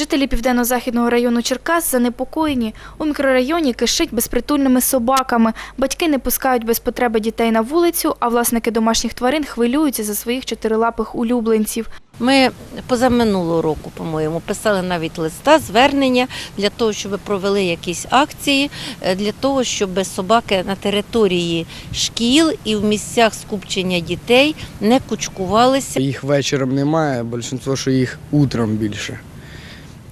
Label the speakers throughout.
Speaker 1: Жителі південно-західного району Черкас занепокоєні. У мікрорайоні кишить безпритульними собаками. Батьки не пускають без потреби дітей на вулицю, а власники домашніх тварин хвилюються за своїх чотирилапих улюбленців.
Speaker 2: Ми позаминулого року, по-моєму, писали навіть листа, звернення для того, щоб провели якісь акції, е, для того, щоб собаки на території шкіл і в місцях скупчення дітей не кучкувалися.
Speaker 3: Їх вечором немає, більшість, що їх утром більше.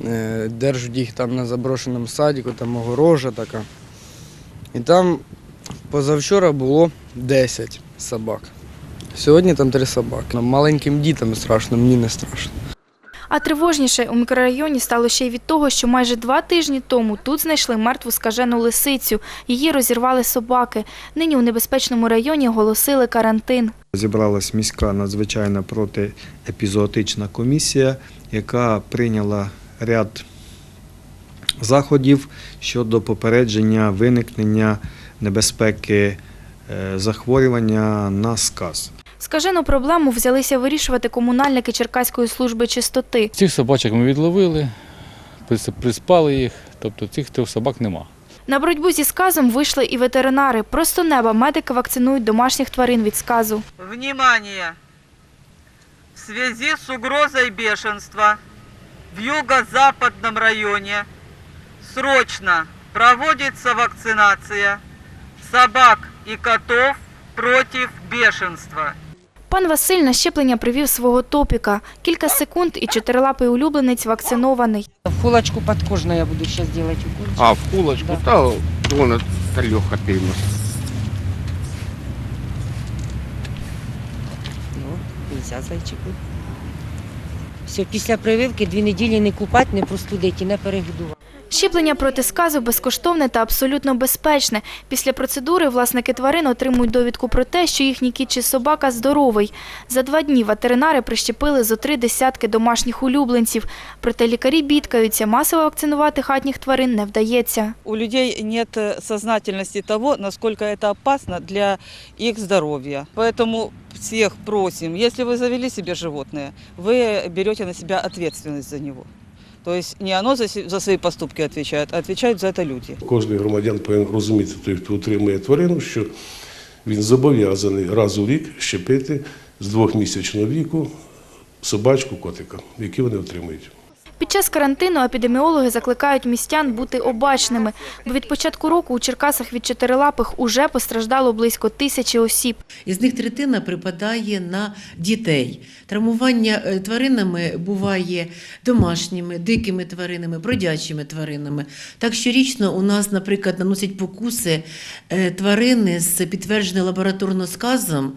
Speaker 3: Е, Держать їх там на заброшеному садіку, там огорожа така. І там позавчора було 10 собак. Сьогодні там 3 собаки. Маленьким дітям страшно, мені не страшно.
Speaker 1: А тривожніше у мікрорайоні стало ще й від того, що майже два тижні тому тут знайшли мертву скажену лисицю. Її розірвали собаки. Нині у небезпечному районі оголосили карантин.
Speaker 4: Зібралась міська надзвичайна протиепізоотична комісія, яка прийняла ряд заходів щодо попередження виникнення небезпеки е, захворювання на сказ.
Speaker 1: Скажену проблему взялися вирішувати комунальники Черкаської служби чистоти.
Speaker 5: Цих собачок ми відловили, приспали їх, тобто цих трьох собак нема.
Speaker 1: На боротьбу зі сказом вийшли і ветеринари. Просто неба медики вакцинують домашніх тварин від сказу.
Speaker 6: Внимание! В связи с угрозой бешенства в юго-западном районе срочно проводится вакцинация собак и котов против бешенства.
Speaker 1: Пан Василь на щеплення привів свого топіка. Кілька секунд і чотирилапий улюбленець вакцинований.
Speaker 7: В кулочку подкожно я буду сейчас делать укольчик.
Speaker 8: А, в кулочку?
Speaker 7: Да.
Speaker 8: Да, вон это Леха перенос.
Speaker 7: Ну, нельзя зайчику. Все, після прививки дві неділі не купати, не простудити, не перегодувати.
Speaker 1: Щеплення проти сказу безкоштовне та абсолютно безпечне. Після процедури власники тварин отримують довідку про те, що їхній кіт чи собака здоровий. За два дні ветеринари прищепили зо три десятки домашніх улюбленців. Проте лікарі бідкаються, масово вакцинувати хатніх тварин не вдається.
Speaker 6: У людей нет э, сознательности того, насколько это опасно для их здоровья. Поэтому всех просим, если вы завели себе животное, вы берете на себя ответственность за него. То есть не оно за, свої поступки відповідає, а відповідають за це люди.
Speaker 9: Кожний громадян повинен розуміти, той, хто утримує тварину, що він зобов'язаний раз у рік щепити з двохмісячного віку собачку, котика, які вони отримують.
Speaker 1: Під час карантину епідеміологи закликають містян бути обачними, бо від початку року у Черкасах від чотирилапих уже постраждало близько тисячі осіб.
Speaker 10: Із них третина припадає на дітей. Травмування е, тваринами буває домашніми, дикими тваринами, бродячими тваринами. Так щорічно у нас, наприклад, наносять покуси е, тварини з підтвердженим лабораторно сказом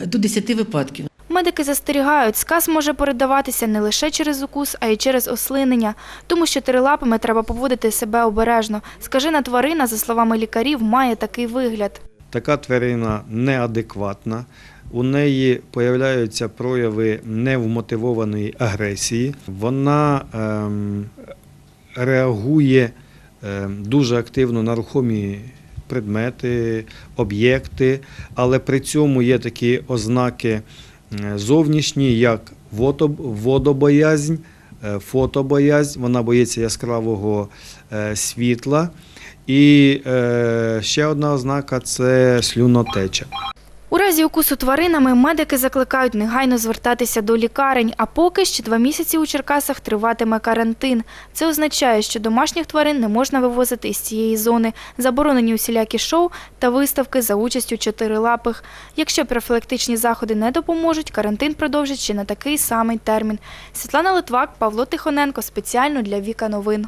Speaker 10: до 10 випадків.
Speaker 1: Медики застерігають, сказ може передаватися не лише через укус, а й через ослинення. Тому що чотирилапими треба поводити себе обережно. Скажена тварина, за словами лікарів, має такий вигляд.
Speaker 4: Така тварина неадекватна. У неї появляються прояви невмотивованої агресії. Вона ем, реагує ем, дуже активно на рухомі предмети, об'єкти, але при цьому є такі ознаки е, зовнішні, як водобоязнь, е, фотобоязнь, вона боїться яскравого е, світла. І е, ще одна ознака це слюнотеча.
Speaker 1: У разі укусу тваринами медики закликають негайно звертатися до лікарень, а поки ще два місяці у Черкасах триватиме карантин. Це означає, що домашніх тварин не можна вивозити із цієї зони. Заборонені усілякі шоу та виставки за участю чотирилапих. Якщо профілактичні заходи не допоможуть, карантин продовжить ще на такий самий термін. Світлана Литвак, Павло Тихоненко спеціально для Віка Новин.